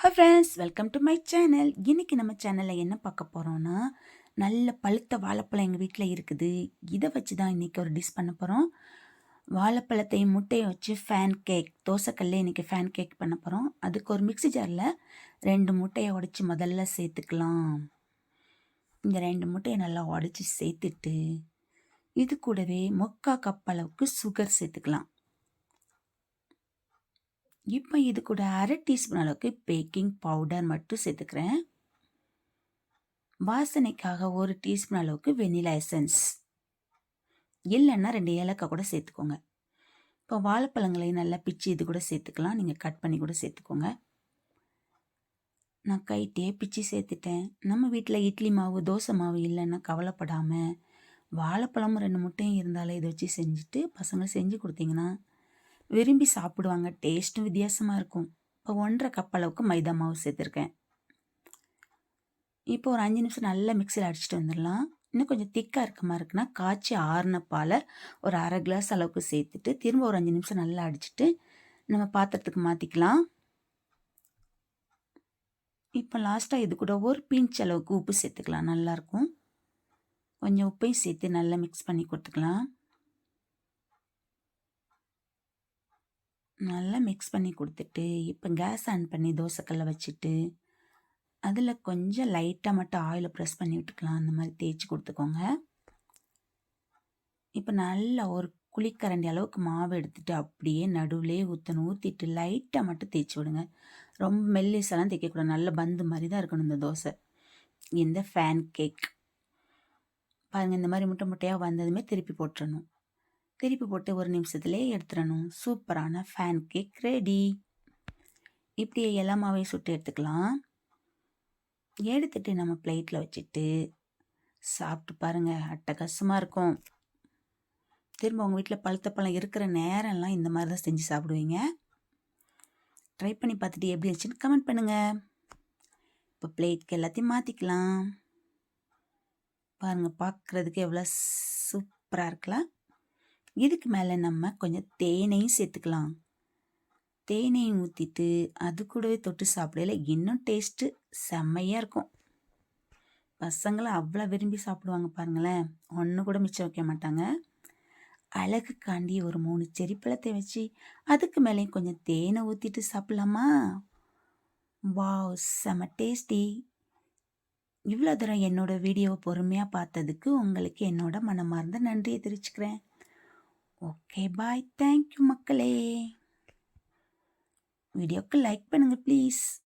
Hi friends welcome to my channel இன்றைக்கி நம்ம சேனலில் என்ன பார்க்க போகிறோன்னா நல்ல பழுத்த வாழைப்பழம் எங்கள் வீட்டில் இருக்குது. இதை வச்சு தான் இன்றைக்கி ஒரு டிஷ் பண்ண போகிறோம் வாழைப்பழத்தையும் முட்டையை வச்சு ஃபேன் கேக் தோசைக்கல்ல இன்றைக்கி ஃபேன் கேக் பண்ண போகிறோம் அதுக்கு ஒரு மிக்சி ஜாரில் ரெண்டு முட்டையை உடச்சி முதல்ல சேர்த்துக்கலாம். இந்த ரெண்டு முட்டையை நல்லா உடச்சி சேர்த்துட்டு இது கூடவே மொக்கா கப் அளவுக்கு சுகர் சேர்த்துக்கலாம். இப்போ இது கூட அரை டீஸ்பூன் அளவுக்கு பேக்கிங் பவுடர் மட்டும் சேர்த்துக்கிறேன். வாசனைக்காக ஒரு டீஸ்பூன் அளவுக்கு வெனிலா எசன்ஸ். இல்லைன்னா ரெண்டு ஏலக்காய் கூட சேர்த்துக்கோங்க. இப்போ வாழைப்பழங்களையும் நல்லா பிச்சு இது கூட சேர்த்துக்கலாம். நீங்கள் கட் பண்ணி கூட சேர்த்துக்கோங்க. நான் கைட்டே பிச்சு சேர்த்துட்டேன். நம்ம வீட்டில் இட்லி மாவு தோசை மாவு இல்லைன்னா கவலைப்படாமல் வாழைப்பழமும் ரெண்டு முட்டையும் இருந்தாலே இதை வச்சு செஞ்சுட்டு பசங்க செஞ்சு கொடுத்தீங்கன்னா விரும்பி சாப்பிடுவாங்க. டேஸ்ட்டும் வித்தியாசமாக இருக்கும். இப்போ ஒன்றரை கப் அளவுக்கு மைதா மாவு சேர்த்துருக்கேன். இப்போ ஒரு அஞ்சு நிமிஷம் நல்லா மிக்சியில் அடிச்சுட்டு வந்துடலாம். இன்னும் கொஞ்சம் திக்காக இருக்க மாதிரி இருக்குன்னா காய்ச்சி ஆறுன பாலை ஒரு அரை கிளாஸ் அளவுக்கு சேர்த்துட்டு திரும்ப ஒரு அஞ்சு நிமிஷம் நல்லா அடிச்சுட்டு நம்ம பாத்திரத்துக்கு மாற்றிக்கலாம் இப்போ லாஸ்ட்டாக இது கூட ஒரு பிஞ்ச் அளவுக்கு உப்பு சேர்த்துக்கலாம். நல்லாயிருக்கும் கொஞ்சம் உப்பையும் சேர்த்து நல்லா மிக்ஸ் பண்ணி கொடுத்துக்கலாம். நல்லா மிக்ஸ் பண்ணி கொடுத்துட்டு இப்போ கேஸ் ஆன் பண்ணி தோசைக்கல்ல வச்சுட்டு அதில் கொஞ்சம் லைட்டாக மட்டும் ஆயிலை ப்ரெஸ் பண்ணி விட்டுக்கலாம். அந்த மாதிரி தேய்ச்சி கொடுத்துக்கோங்க. இப்போ நல்லா ஒரு குளிக்கரண்டி அளவுக்கு மாவு எடுத்துகிட்டு அப்படியே நடுவுலே ஊற்றணும் ஊற்றிட்டு லைட்டாக மட்டும் தேய்ச்சி விடுங்க. ரொம்ப மெல்லிசெல்லாம் தேய்க்கக்கூடாது நல்ல பந்து மாதிரி தான் இருக்கணும் இந்த தோசை. இந்த ஃபேன் கேக் பாருங்கள் இந்த மாதிரி முட்டை முட்டையாக வந்ததுமே திருப்பி போட்டுடணும் திருப்பி போட்டு ஒரு நிமிஷத்துலேயே எடுத்துடணும். சூப்பரான ஃபேன் கேக் ரெடி இப்படியே எல்லாமாவே சுட்டு எடுத்துக்கலாம். எடுத்துட்டு நம்ம பிளேட்டில் வச்சுட்டு சாப்பிட்டு பாருங்கள் அட்டகாசமாக இருக்கும். திரும்ப உங்கள் வீட்டில் பழுத்த பழம் இருக்கிற நேரம்லாம் இந்த மாதிரி தான் செஞ்சு சாப்பிடுவீங்க. ட்ரை பண்ணி பார்த்துட்டு எப்படி இருந்துச்சுன்னு கமெண்ட் பண்ணுங்கள் இப்போ பிளேட்க்கு எல்லாத்தையும் மாற்றிக்கலாம் பாருங்கள் பார்க்குறதுக்கு எவ்வளோ சூப்பராக இருக்கலாம். இதுக்கு மேலே நம்ம கொஞ்சம் தேனையும் சேர்த்துக்கலாம். தேனையும் ஊற்றிட்டு அது கூடவே தொட்டு சாப்பிடல இன்னும் டேஸ்ட்டு செம்மையாக இருக்கும். பசங்களை அவ்வளோ விரும்பி சாப்பிடுவாங்க பாருங்களேன். ஒன்று கூட மிச்சம் வைக்க மாட்டாங்க. அழகுக்காண்டி ஒரு மூணு செரிப்பழத்தை வச்சு அதுக்கு மேலேயும் கொஞ்சம் தேனை ஊற்றிட்டு சாப்பிட்லாமா? வாவ் செம டேஸ்டி இவ்வளோ தூரம் என்னோடய வீடியோவை பொறுமையாக பார்த்ததுக்கு உங்களுக்கு என்னோட மனமார்ந்த நன்றியை தெரிவிச்சுக்கிறேன். ஓகே பாய் தேங்க்யூ மக்களே. வீடியோக்கு லைக் பண்ணுங்கள் ப்ளீஸ்